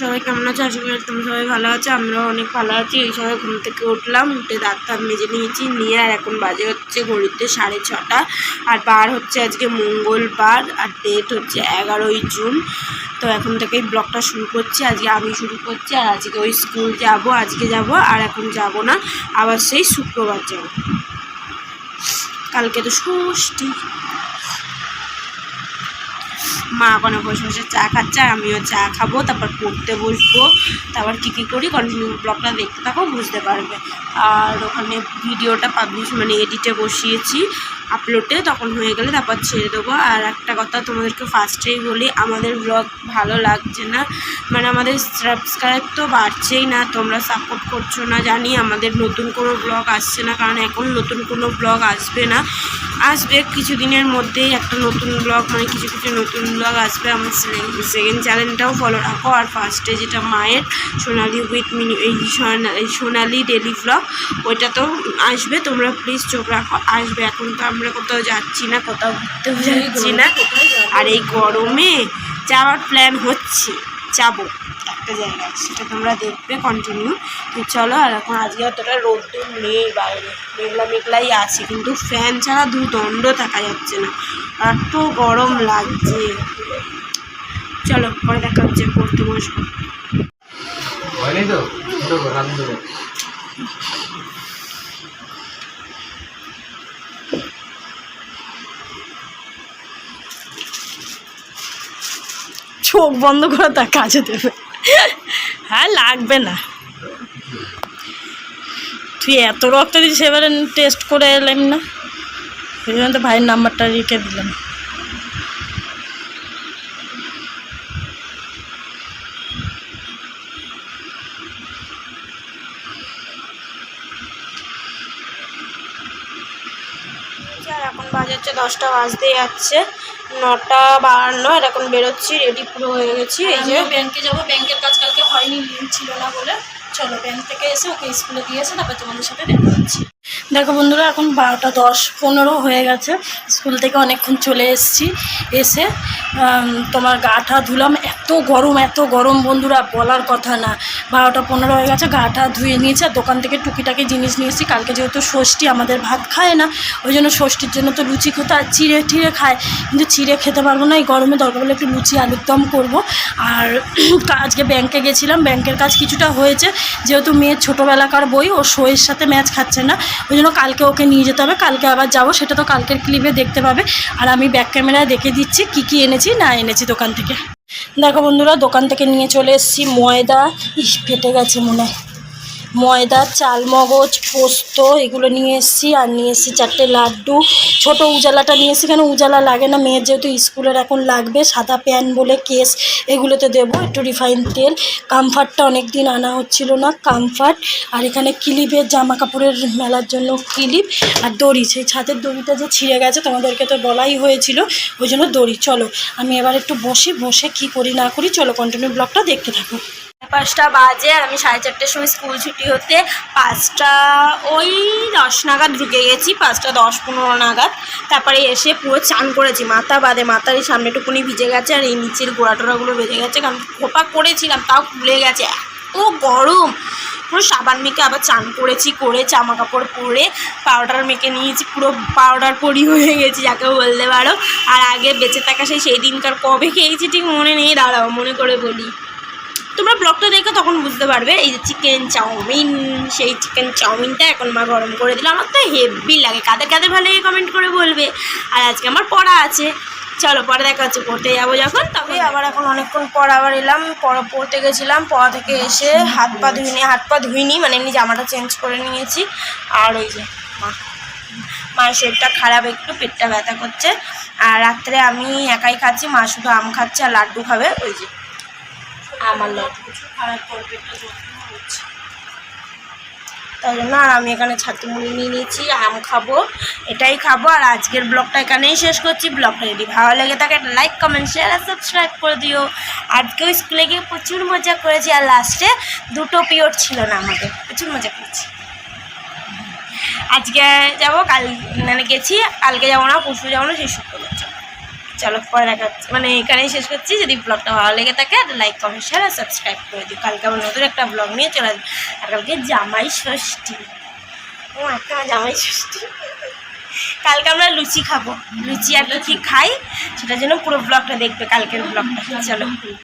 সবাই কেমন আছো? আশা করি তোমরা সবাই ভালো আছো, আমরাও অনেক ভালো আছি। এই সবাই ঘুম থেকে উঠলাম, উঠে টাত মেজে নিয়েছি, নিয়ে আর এখন বাজে হচ্ছে ঘড়িতে সাড়ে ছটা। আর বার হচ্ছে আজকে মঙ্গলবার, আর ডেট হচ্ছে এগারোই জুন। তো এখন থেকেই ব্লগটা শুরু করছি। আজকে আমি শুরু করছি, আর আজকে ওই স্কুল যাব, আজকে যাব, আর এখন যাব না, আবার সেই শুক্রবার যাব। কালকে তো ষষ্ঠী। মা ওখানে বসে বসে চা খাচ্ছে, আর আমিও চা খাব, তারপর পড়তে বসবো। তারপর কী কী করি কন্টিনিউ ব্লগটা দেখতে থাকো, বুঝতে পারবে। আর ওখানে ভিডিওটা পাবলিশ মানে এডিটে বসিয়েছি। আপলোডে তখন হয়ে গেলে তারপর ছেড়ে দেবো। আর একটা কথা তোমাদেরকে ফার্স্টেই বলি, আমাদের ব্লগ ভালো লাগছে না। মানে আমাদের সাবস্ক্রাইব তো বাড়ছেই না, তোমরা সাপোর্ট করছ না, জানি আমাদের নতুন কোনো ব্লগ আসছে না, কারণ এখন নতুন কোনো ব্লগ আসবে না। আসবে কিছুদিনের মধ্যেই একটা নতুন ব্লগ মানে কিছু কিছু নতুন ব্লগ আসবে। আমার সেকেন্ড চ্যানেলটাও ফলো রাখো। আর ফার্স্টে যেটা মায়ের, সোনালি উইথ মিনি এই সোনা- এই সোনালি ডেলি ব্লগ ওইটাতেও আসবে। তোমরা প্লিজ চোখ রাখো। আসবে এখন তো আমরা কোথাও যাচ্ছি না, কোথাও ঘুরতেও যাচ্ছি না। আর এই গরমে যাওয়ার প্ল্যান হচ্ছে, যাব। একটা জায়গায়, সেটা তোমরা দেখবে কন্টিনিউ তো চলো, আর এখন আজকে অতটা রোদ্দুর নেই বাইরে। মেঘলা মেঘলাই আছে, কিন্তু ফ্যান ছাড়া দু দণ্ড থাকা যাচ্ছে না। এত গরম লাগছে। চলো, পরে দেখা হচ্ছে পড়তে বসবো হয়নি তো দেবো রান দেবো চোখ বন্ধ করে তার কাজে দেবে। হ্যাঁ লাগবে না। তুই এত রক্ত দিয়েছিস এবারে টেস্ট করে এলাম না। সেই জন্য তো ভাইয়ের নাম্বারটা রেখে দিলাম। আর এখন বাজে হচ্ছে দশটা বাজতে যাচ্ছে। নটা বাড়ান্ন আর এখন বেরোচ্ছি রেডি পুরো হয়ে গেছি। এই যে ব্যাংকে যাব, ব্যাংকের কাজ কালকে হয়নি ছিল না বলে। চলো ব্যাংক থেকে এসে ওকে স্কুলে দিয়ে এসে তারপর তোমাদের সাথে দেখা দেখো বন্ধুরা, এখন বারোটা দশ পনেরো হয়ে গেছে। স্কুল থেকে অনেকক্ষণ চলে এসেছি। এসে তোমার গাটা ধুলাম। এত গরম এত গরম বন্ধুরা, বলার কথা না। বারোটা পনেরো হয়ে গেছে গাটা ধুয়ে নিয়েছে। আর দোকান থেকে টুকিটাকি জিনিস নিয়েছি কালকে যেহেতু ষষ্ঠী, আমাদের ভাত খায় না। ওই জন্য ষষ্ঠীর জন্য তো লুচি খেতে আর চিড়ে টিড়ে খায়। কিন্তু চিড়ে খেতে পারব না। এই গরমে দরকার হলে একটু লুচি আলুর দম করব। আর আজকে ব্যাংকে গেছিলাম। ব্যাংকের কাজ কিছুটা হয়েছে। যেহেতু মেয়ের ছোটোবেলাকার বই, ও শোয়ের সাথে ম্যাচ খাচ্ছে না। ওই জন্য কালকে ওকে নিয়ে যেতে হবে। কালকে আবার যাব, সেটা তো কালকের ক্লিপে দেখতে পাবে। আর আমি ব্যাক ক্যামেরায় দেখে দিচ্ছি, কি কি এনেছি, না এনেছি দোকান থেকে। দেখো বন্ধুরা, দোকান থেকে নিয়ে চলে এসেছি ময়দা। ইস, ফেটে গেছে মনে হয়। ময়দা, চালমগজ, পোস্ত, এগুলো নিয়ে এসেছি আর নিয়ে এসেছি চারটে লাড্ডু। ছোট উজালাটা নিয়ে এসেছি কেন উজালা লাগে না? মেয়ের যেহেতু স্কুলের এখন লাগবে, সাদা প্যান বলে কেস এগুলোতে দেবো, একটু রিফাইন তেল। কামফার্টটা অনেক দিন আনা হচ্ছিল না কামফার্ট আর এখানে ক্লিপের জামা কাপড়ের মেলার জন্য ক্লিপ আর দড়ি। সেই ছাদের দড়িটা যে ছিঁড়ে গেছে, তোমাদেরকে তো বলাই হয়েছিল, ওই জন্য দড়ি। চলো, আমি এবার একটু বসি, বসে কি করি না করি, চলো কন্টিনিউ ব্লগটা দেখতে থাকো। পাঁচটা বাজে আর আমি সাড়ে চারটের সময় স্কুল ছুটি হতে পাঁচটা, ওই দশ নাগাদ ঢুকে গেছি, পাঁচটা দশ পনেরো নাগাদ। তারপরে এসে পুরো চান করেছি, মাথা বাদে, মাথার এই সামনেটুকুনি ভিজে গেছে আর এই নিচের গোড়া টোড়াগুলো বেজে গেছে, কারণ খোপা করেছিলাম, তাও খুলে গেছে, এত গরম। পুরো সাবান মেখে আবার চান করেছি, করে জামা কাপড় পরে পাউডার মেখে নিয়েছি, পুরো পাউডার পরি হয়ে গেছি, যাকে বলতে পারো। আর আগে বেঁচে থাকা সেই সেই দিনকার কবে খেয়েছি ঠিক মনে নেই, দাঁড়াও, মনে করে বলি। তোমরা ব্লগটা দেখো, তখন বুঝতে পারবে। এই যে চিকেন চাউমিন, সেই চিকেন চাউমিনটা এখন মা গরম করে দিল। আমার তো হেভি লাগে। কাদের কাদের ভালো লাগে কমেন্ট করে বলবে। আর আজকে আমার পড়া আছে। চলো, পরে দেখা হচ্ছে। পড়তে যাব যখন তবে আবার এখন অনেকক্ষণ পর আবার এলাম। পড়া পড়তে গেছিলাম। পড়া থেকে এসে হাত পা ধুইনি, হাত পা ধুইনি মানে এমনি জামাটা চেঞ্জ করে নিয়েছি। আর ওই যে মা মায়ের শরীরটা খারাপ, একটু পেটটা ব্যথা করছে। আর রাত্রে আমি একাই খাচ্ছি, মা শুধু আম খাচ্ছে আর লাড্ডু খাবে, ওই যে। আমার তাই জন্য আর আমি এখানে ছাতু মুড়ি নিয়ে নিয়েছি, আম খাব, এটাই খাব, আর আজকের ব্লগটা এখানেই শেষ করছি। ব্লগটা যদি ভালো লেগে থাকে, একটা লাইক কমেন্ট শেয়ার আর সাবস্ক্রাইব করে দিও। আজকেও স্কুলে গিয়ে প্রচুর মজা করেছি, আর লাস্টে দুটো পিরিয়ড ছিল না আমাদের, প্রচুর মজা করেছি। আজকে যাব, কাল মানে গেছি, কালকে যাব না, পরশু যাব না, সেই শুক্রবার যাব। চলো পরে দেখা মানে এখানেই শেষ করছি। যদি ব্লগটা ভালো লেগে থাকে লাইক কমেন্ট শেয়ার আর সাবস্ক্রাইব করে দিও। কালকে আমার নতুন একটা ব্লগ নিয়ে চলে আসব। আর কালকে জামাই ষষ্ঠী। ও একটা জামাই ষষ্ঠী। কালকে আমরা লুচি খাব। লুচি আর কি খাই। সেটার জন্য পুরো ব্লগটা দেখবে কালকের ব্লগটা চলো।